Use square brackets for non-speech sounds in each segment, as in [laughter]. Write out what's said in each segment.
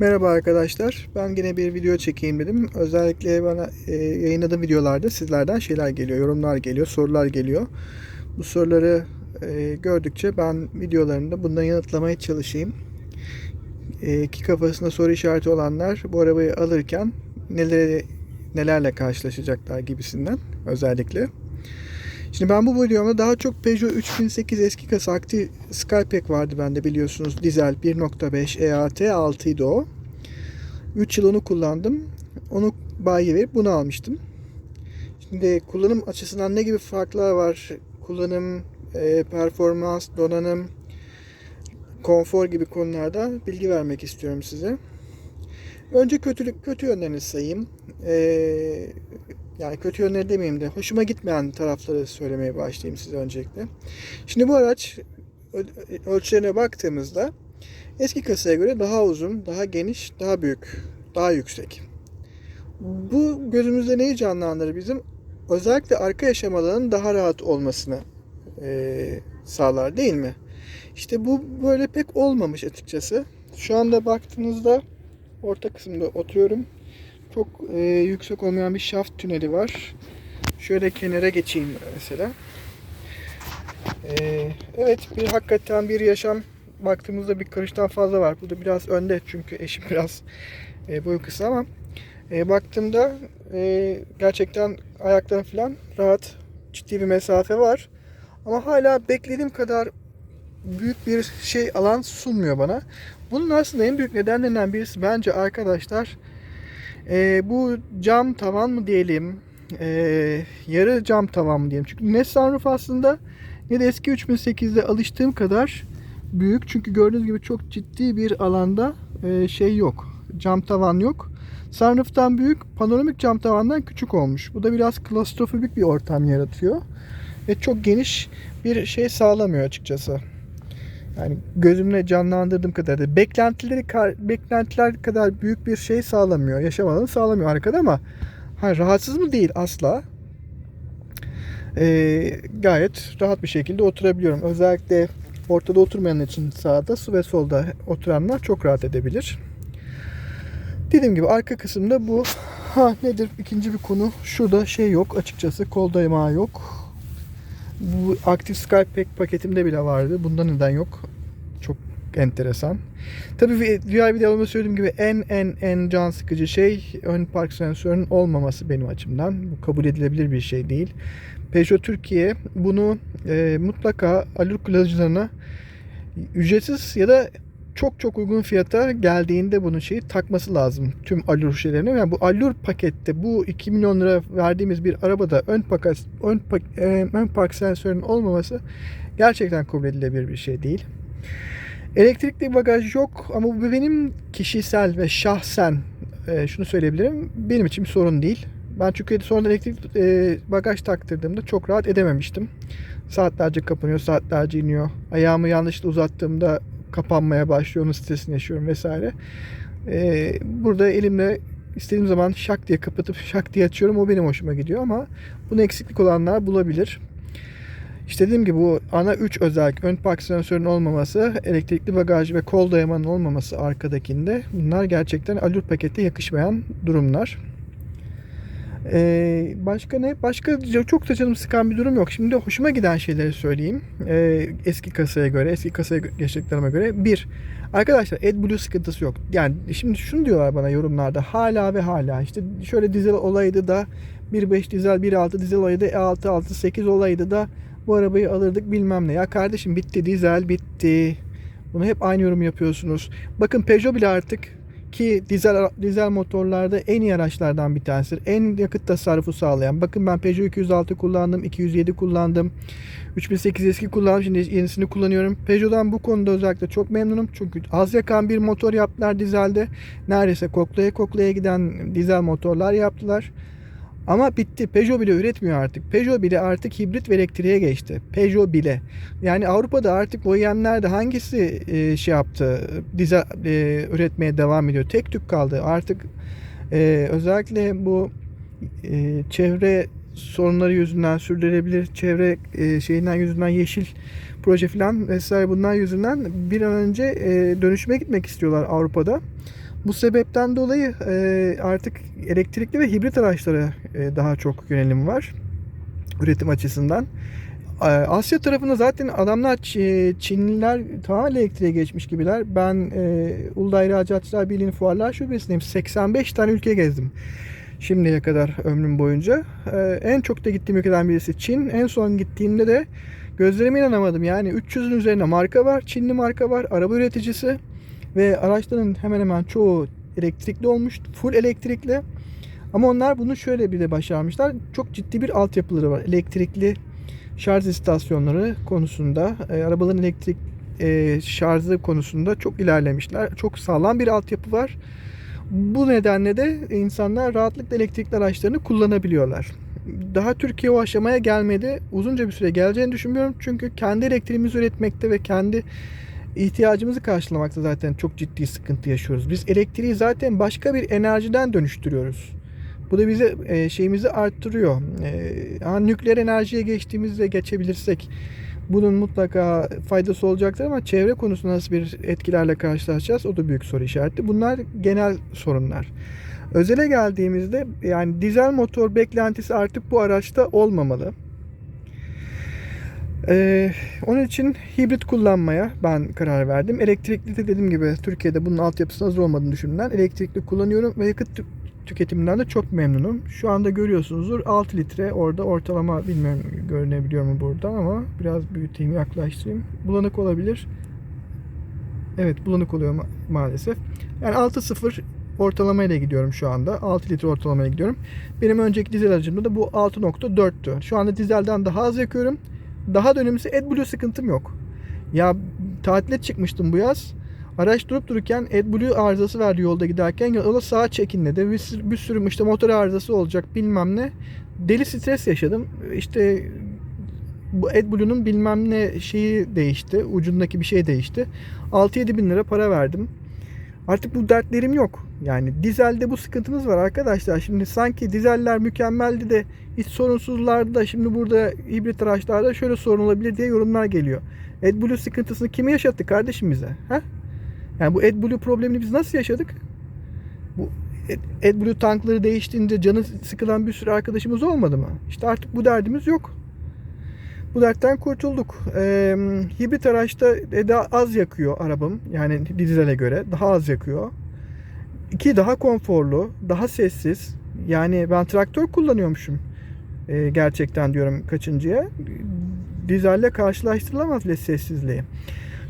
Merhaba arkadaşlar. Ben yine bir video çekeyim dedim. Özellikle bana e, yayınladığım videolarda sizlerden şeyler geliyor, yorumlar geliyor, sorular geliyor. Bu soruları e, gördükçe ben videolarımda bundan yanıtlamaya çalışayım. E, ki kafasında soru işareti olanlar bu arabayı alırken neler nelerle karşılaşacaklar gibisinden özellikle. Şimdi ben bu videomda daha çok Peugeot 3008 eski kasa aktif Skypack vardı bende biliyorsunuz. Dizel 1.5 EAT 6 idi o. 3 yıl onu kullandım. Onu bayiye verip bunu almıştım. Şimdi kullanım açısından ne gibi farklar var? Kullanım, e, performans, donanım, konfor gibi konularda bilgi vermek istiyorum size. Önce kötülük kötü yönlerini sayayım. Ee, yani kötü yönleri demeyeyim de hoşuma gitmeyen tarafları söylemeye başlayayım size öncelikle. Şimdi bu araç ölçülerine baktığımızda eski kasaya göre daha uzun, daha geniş, daha büyük, daha yüksek. Bu gözümüzde neyi canlandırır bizim? Özellikle arka yaşam alanının daha rahat olmasını eee, sağlar değil mi? İşte bu böyle pek olmamış açıkçası. Şu anda baktığınızda orta kısımda oturuyorum. Çok e, yüksek olmayan bir şaft tüneli var. Şöyle kenara geçeyim mesela. E, evet bir hakikaten bir yaşam baktığımızda bir karıştan fazla var. Bu da biraz önde çünkü eşim [laughs] biraz e, boyu kısa ama e, baktığımda e, gerçekten ayaklarım falan rahat ciddi bir mesafe var. Ama hala beklediğim kadar büyük bir şey alan sunmuyor bana. Bunun aslında en büyük nedenlerinden birisi bence arkadaşlar e, bu cam tavan mı diyelim e, yarı cam tavan mı diyelim. Çünkü ne sunroof aslında ne de eski 3008'de alıştığım kadar büyük. Çünkü gördüğünüz gibi çok ciddi bir alanda e, şey yok. Cam tavan yok. Sunroof'tan büyük, panoramik cam tavandan küçük olmuş. Bu da biraz klostrofobik bir ortam yaratıyor. Ve çok geniş bir şey sağlamıyor açıkçası. Yani gözümle canlandırdığım kadar da beklentileri beklentiler kadar büyük bir şey sağlamıyor. Yaşam alanı sağlamıyor arkada ama ha, rahatsız mı değil asla. Ee, gayet rahat bir şekilde oturabiliyorum. Özellikle ortada oturmayanlar için sağda ve solda oturanlar çok rahat edebilir. Dediğim gibi arka kısımda bu. Ha nedir ikinci bir konu? Şurada şey yok açıkçası kol dayamağı yok. Bu aktif Skypack paketimde bile vardı. Bunda neden yok? Çok enteresan. Tabii diğer videolarımda söylediğim gibi en en en can sıkıcı şey ön park sensörünün olmaması benim açımdan. Bu kabul edilebilir bir şey değil. Peugeot Türkiye bunu e, mutlaka alür kullanıcılarına ücretsiz ya da çok çok uygun fiyata geldiğinde bunun şeyi takması lazım tüm Allure şeylerine. Yani bu Allure pakette bu 2 milyon lira verdiğimiz bir arabada ön park ön, park, e, ön park sensörünün olmaması gerçekten kabul edilebilir bir şey değil. Elektrikli bagaj yok ama bu benim kişisel ve şahsen e, şunu söyleyebilirim. Benim için bir sorun değil. Ben çünkü sonradan elektrikli e, bagaj taktırdığımda çok rahat edememiştim. Saatlerce kapanıyor, saatlerce iniyor. Ayağımı yanlışlıkla uzattığımda kapanmaya başlıyor. Onun stresini yaşıyorum vesaire. Ee, burada elimle istediğim zaman şak diye kapatıp şak diye açıyorum. O benim hoşuma gidiyor ama bunu eksiklik olanlar bulabilir. İşte dediğim gibi bu ana 3 özellik ön park sensörünün olmaması, elektrikli bagaj ve kol dayamanın olmaması arkadakinde bunlar gerçekten Allure pakette yakışmayan durumlar. Ee, başka ne? Başka çok da canım sıkan bir durum yok. Şimdi hoşuma giden şeyleri söyleyeyim. Ee, eski kasaya göre, eski kasaya geçtiklerime göre. Bir, arkadaşlar AdBlue sıkıntısı yok. Yani şimdi şunu diyorlar bana yorumlarda. Hala ve hala. işte şöyle dizel olaydı da 1.5 dizel 1.6 dizel olaydı. E6 6 8 olaydı da bu arabayı alırdık bilmem ne. Ya kardeşim bitti dizel bitti. Bunu hep aynı yorum yapıyorsunuz. Bakın Peugeot bile artık ki dizel dizel motorlarda en iyi araçlardan bir tanesidir. En yakıt tasarrufu sağlayan. Bakın ben Peugeot 206 kullandım, 207 kullandım. 3008 eski kullandım. Şimdi yenisini kullanıyorum. Peugeot'dan bu konuda özellikle çok memnunum. Çünkü az yakan bir motor yaptılar dizelde. Neredeyse koklaya koklaya giden dizel motorlar yaptılar. Ama bitti. Peugeot bile üretmiyor artık. Peugeot bile artık hibrit ve elektriğe geçti. Peugeot bile. Yani Avrupa'da artık OEM'lerde hangisi e, şey yaptı, dizel e, üretmeye devam ediyor. Tek tük kaldı. Artık e, özellikle bu e, çevre sorunları yüzünden sürdürülebilir çevre e, şeyinden yüzünden yeşil proje falan vesaire bunlar yüzünden bir an önce e, dönüşüme gitmek istiyorlar Avrupa'da. Bu sebepten dolayı e, artık elektrikli ve hibrit araçlara e, daha çok yönelim var üretim açısından. E, Asya tarafında zaten adamlar Ç- Çinliler tamamen elektriğe geçmiş gibiler. Ben e, Uludağ İhracatçılar Birliği'nin fuarlar şubesindeyim. 85 tane ülke gezdim şimdiye kadar ömrüm boyunca. E, en çok da gittiğim ülkeden birisi Çin. En son gittiğimde de gözlerime inanamadım. Yani 300'ün üzerine marka var. Çinli marka var. Araba üreticisi. Ve araçların hemen hemen çoğu elektrikli olmuş. Full elektrikli. Ama onlar bunu şöyle bir de başarmışlar. Çok ciddi bir altyapıları var. Elektrikli şarj istasyonları konusunda, e, arabaların elektrik e, şarjı konusunda çok ilerlemişler. Çok sağlam bir altyapı var. Bu nedenle de insanlar rahatlıkla elektrikli araçlarını kullanabiliyorlar. Daha Türkiye o aşamaya gelmedi. Uzunca bir süre geleceğini düşünmüyorum. Çünkü kendi elektriğimizi üretmekte ve kendi ihtiyacımızı karşılamakta zaten çok ciddi sıkıntı yaşıyoruz. Biz elektriği zaten başka bir enerjiden dönüştürüyoruz. Bu da bize e, şeyimizi arttırıyor. E, nükleer enerjiye geçtiğimizde geçebilirsek bunun mutlaka faydası olacaktır ama çevre konusunda nasıl bir etkilerle karşılaşacağız o da büyük soru işareti. Bunlar genel sorunlar. Özele geldiğimizde yani dizel motor beklentisi artık bu araçta olmamalı. Ee, onun için hibrit kullanmaya ben karar verdim. Elektrikli de dediğim gibi Türkiye'de bunun altyapısının hazır olmadığını düşünülen elektrikli kullanıyorum ve yakıt tü- de çok memnunum. Şu anda görüyorsunuzdur 6 litre orada ortalama bilmiyorum görünebiliyor mu buradan ama biraz büyüteyim yaklaştırayım. Bulanık olabilir. Evet bulanık oluyor ma- maalesef. Yani 6.0 ortalama ile gidiyorum şu anda. 6 litre ortalamaya gidiyorum. Benim önceki dizel aracımda da bu 6.4'tü. Şu anda dizelden daha az yakıyorum. Daha da önemlisi AdBlue sıkıntım yok. Ya tatile çıkmıştım bu yaz. Araç durup dururken AdBlue arızası verdi yolda giderken. Yola sağa çekinledi. Bir, sürü- bir sürü işte motor arızası olacak bilmem ne. Deli stres yaşadım. İşte bu AdBlue'nun bilmem ne şeyi değişti. Ucundaki bir şey değişti. 6-7 bin lira para verdim. Artık bu dertlerim yok. Yani dizelde bu sıkıntımız var arkadaşlar. Şimdi sanki dizeller mükemmeldi de hiç sorunsuzlardı da şimdi burada hibrit araçlarda şöyle sorun olabilir diye yorumlar geliyor. AdBlue sıkıntısını kime yaşattı kardeşim bize? Ha? Yani bu AdBlue problemini biz nasıl yaşadık? Bu Ad- AdBlue tankları değiştiğinde canı sıkılan bir sürü arkadaşımız olmadı mı? İşte artık bu derdimiz yok. Bu dertten kurtulduk. Ee, hibrit araçta daha az yakıyor arabam. Yani dizele göre daha az yakıyor. İki daha konforlu, daha sessiz. Yani ben traktör kullanıyormuşum. Ee, gerçekten diyorum kaçıncıya. Dizelle karşılaştırılamaz bile sessizliği.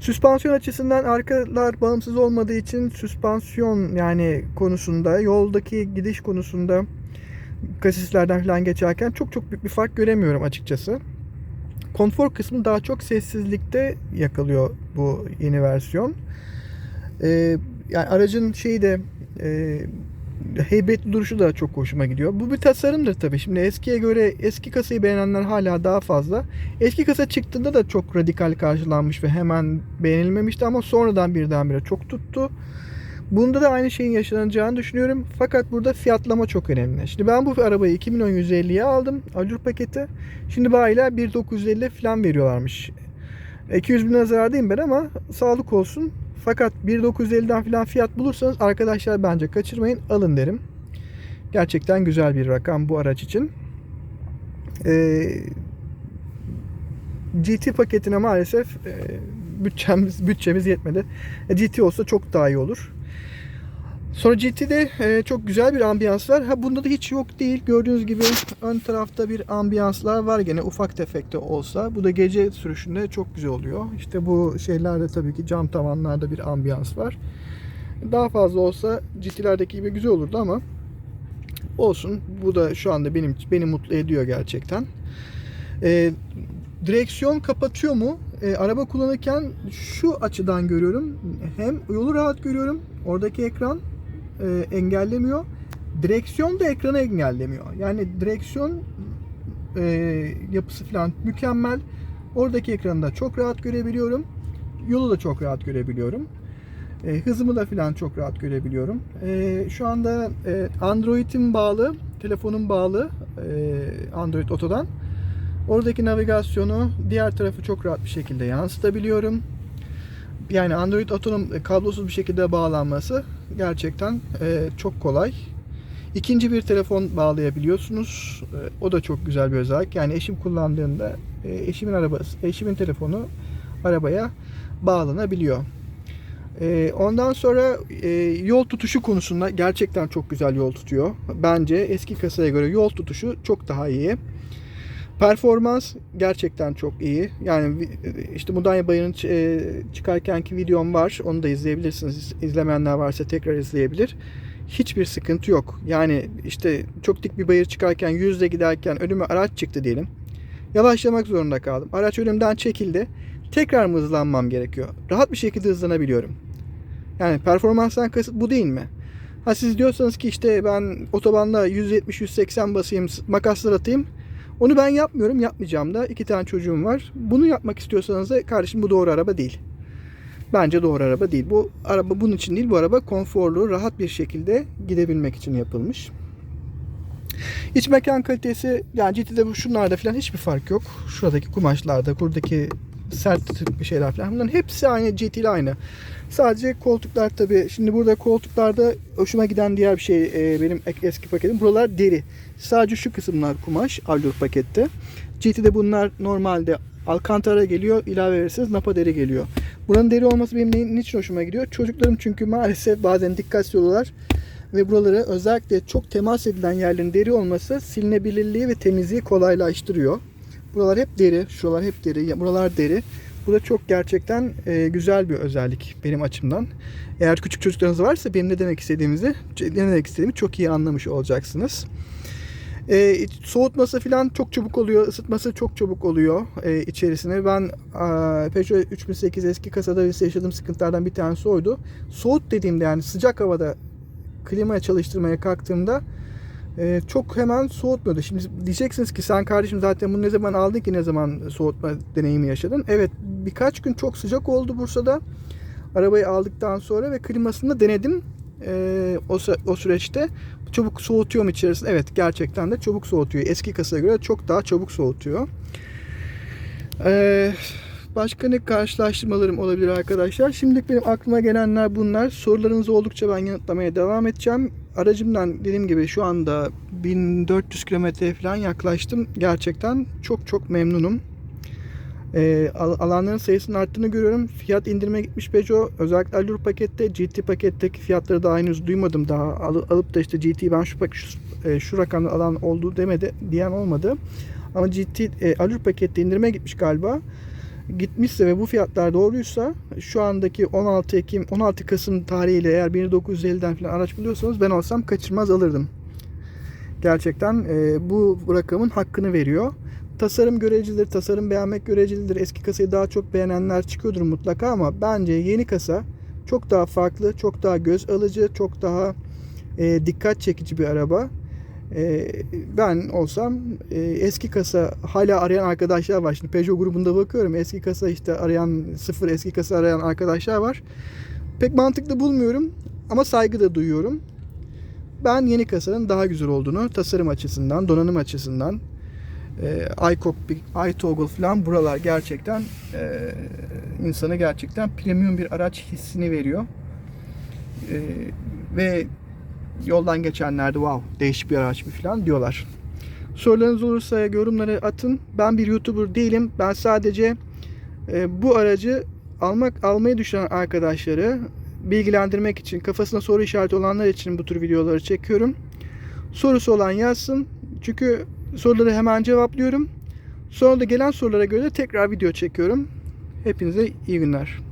Süspansiyon açısından arkalar bağımsız olmadığı için süspansiyon yani konusunda yoldaki gidiş konusunda kasislerden falan geçerken çok çok büyük bir fark göremiyorum açıkçası. Konfor kısmı daha çok sessizlikte yakalıyor bu yeni versiyon. Ee, yani aracın şeyi de e, heybetli duruşu da çok hoşuma gidiyor. Bu bir tasarımdır tabii. Şimdi eskiye göre eski kasayı beğenenler hala daha fazla. Eski kasa çıktığında da çok radikal karşılanmış ve hemen beğenilmemişti ama sonradan birdenbire çok tuttu. Bunda da aynı şeyin yaşanacağını düşünüyorum. Fakat burada fiyatlama çok önemli. Şimdi ben bu arabayı 2 milyon 150'ye aldım. Acur paketi. Şimdi bayiler 1.950 falan veriyorlarmış. 200 bin zarardayım ben ama sağlık olsun. Fakat 1.950'den falan fiyat bulursanız arkadaşlar bence kaçırmayın alın derim. Gerçekten güzel bir rakam bu araç için. Ee, GT paketine maalesef e, bütçemiz bütçemiz yetmedi. E, GT olsa çok daha iyi olur. Sonra GT'de e, çok güzel bir ambiyans var. Ha bunda da hiç yok değil. Gördüğünüz gibi ön tarafta bir ambiyanslar var gene ufak tefek de olsa. Bu da gece sürüşünde çok güzel oluyor. İşte bu şeylerde tabii ki cam tavanlarda bir ambiyans var. Daha fazla olsa GT'lerdeki gibi güzel olurdu ama olsun. Bu da şu anda benim beni mutlu ediyor gerçekten. E, direksiyon kapatıyor mu? E, araba kullanırken şu açıdan görüyorum. Hem yolu rahat görüyorum. Oradaki ekran e, engellemiyor. Direksiyon da ekranı engellemiyor. Yani direksiyon e, yapısı falan mükemmel. Oradaki ekranı da çok rahat görebiliyorum. Yolu da çok rahat görebiliyorum. E, hızımı da falan çok rahat görebiliyorum. E, şu anda e, Android'im bağlı, telefonum bağlı e, Android Auto'dan. Oradaki navigasyonu diğer tarafı çok rahat bir şekilde yansıtabiliyorum. Yani Android otonom e, kablosuz bir şekilde bağlanması gerçekten e, çok kolay. İkinci bir telefon bağlayabiliyorsunuz. E, o da çok güzel bir özellik. Yani eşim kullandığında e, eşimin arabası, eşimin telefonu arabaya bağlanabiliyor. E, ondan sonra e, yol tutuşu konusunda gerçekten çok güzel yol tutuyor. Bence eski kasaya göre yol tutuşu çok daha iyi. Performans gerçekten çok iyi. Yani işte Mudanya Bayırı'nın ç- e, çıkarkenki videom var. Onu da izleyebilirsiniz. İzlemeyenler varsa tekrar izleyebilir. Hiçbir sıkıntı yok. Yani işte çok dik bir bayır çıkarken yüzle giderken önüme araç çıktı diyelim. Yavaşlamak zorunda kaldım. Araç önümden çekildi. Tekrar mı hızlanmam gerekiyor? Rahat bir şekilde hızlanabiliyorum. Yani performanstan kasıt bu değil mi? Ha siz diyorsanız ki işte ben otobanda 170-180 basayım, makaslar atayım. Onu ben yapmıyorum, yapmayacağım da. İki tane çocuğum var. Bunu yapmak istiyorsanız da kardeşim bu doğru araba değil. Bence doğru araba değil. Bu araba bunun için değil. Bu araba konforlu, rahat bir şekilde gidebilmek için yapılmış. İç mekan kalitesi yani GT'de şunlarda falan hiçbir fark yok. Şuradaki kumaşlarda, buradaki sert bir şeyler falan. Bunların hepsi aynı GT ile aynı. Sadece koltuklar tabi. Şimdi burada koltuklarda hoşuma giden diğer bir şey e, benim eski paketim. Buralar deri. Sadece şu kısımlar kumaş Allure pakette. GT'de bunlar normalde Alcantara geliyor. ilave verirseniz Napa deri geliyor. Buranın deri olması benim ne- niçin hoşuma gidiyor? Çocuklarım çünkü maalesef bazen dikkatsiz oluyorlar. Ve buraları özellikle çok temas edilen yerlerin deri olması silinebilirliği ve temizliği kolaylaştırıyor. Buralar hep deri, şuralar hep deri, buralar deri. Bu da çok gerçekten e, güzel bir özellik benim açımdan. Eğer küçük çocuklarınız varsa benim ne demek istediğimizi, ne demek istediğimi çok iyi anlamış olacaksınız. E, soğutması falan çok çabuk oluyor, ısıtması çok çabuk oluyor e, içerisine. Ben a, Peugeot 3008 eski kasada yaşadığım sıkıntılardan bir tanesi oydu. Soğut dediğimde yani sıcak havada klimaya çalıştırmaya kalktığımda e, çok hemen soğutmuyordu. Şimdi diyeceksiniz ki sen kardeşim zaten bunu ne zaman aldın ki ne zaman soğutma deneyimi yaşadın? Evet birkaç gün çok sıcak oldu Bursa'da. Arabayı aldıktan sonra ve klimasını denedim e, o, sü- o süreçte. Çabuk soğutuyor mu içerisinde? Evet gerçekten de çabuk soğutuyor. Eski kasaya göre çok daha çabuk soğutuyor. Eee Başka ne karşılaştırmalarım olabilir arkadaşlar? Şimdilik benim aklıma gelenler bunlar. Sorularınız oldukça ben yanıtlamaya devam edeceğim. Aracımdan dediğim gibi şu anda 1400 kilometre falan yaklaştım. Gerçekten çok çok memnunum. Al- alanların sayısının arttığını görüyorum. Fiyat indirime gitmiş Peugeot. Özellikle Allure pakette, GT paketteki fiyatları daha henüz duymadım daha. Al- alıp da işte GT ben şu, şu, e, şu rakamda alan oldu demedi diyen olmadı. Ama GT e, Allure pakette indirime gitmiş galiba gitmişse ve bu fiyatlar doğruysa şu andaki 16 Ekim 16 Kasım tarihiyle eğer 1950'den falan araç buluyorsanız ben olsam kaçırmaz alırdım. Gerçekten e, bu rakamın hakkını veriyor. Tasarım görecelidir, tasarım beğenmek görecelidir. Eski kasayı daha çok beğenenler çıkıyordur mutlaka ama bence yeni kasa çok daha farklı, çok daha göz alıcı, çok daha e, dikkat çekici bir araba. Ee, ben olsam e, eski kasa hala arayan arkadaşlar var. Şimdi Peugeot grubunda bakıyorum. Eski kasa işte arayan sıfır eski kasa arayan arkadaşlar var. Pek mantıklı bulmuyorum ama saygı da duyuyorum. Ben yeni kasanın daha güzel olduğunu tasarım açısından, donanım açısından e, iCockpit, iToggle falan buralar gerçekten e, insana gerçekten premium bir araç hissini veriyor. E, ve yoldan geçenler de wow değişik bir araç mı falan diyorlar. Sorularınız olursa yorumları atın. Ben bir YouTuber değilim. Ben sadece e, bu aracı almak almayı düşünen arkadaşları bilgilendirmek için, kafasında soru işareti olanlar için bu tür videoları çekiyorum. Sorusu olan yazsın. Çünkü soruları hemen cevaplıyorum. Sonra da gelen sorulara göre tekrar video çekiyorum. Hepinize iyi günler.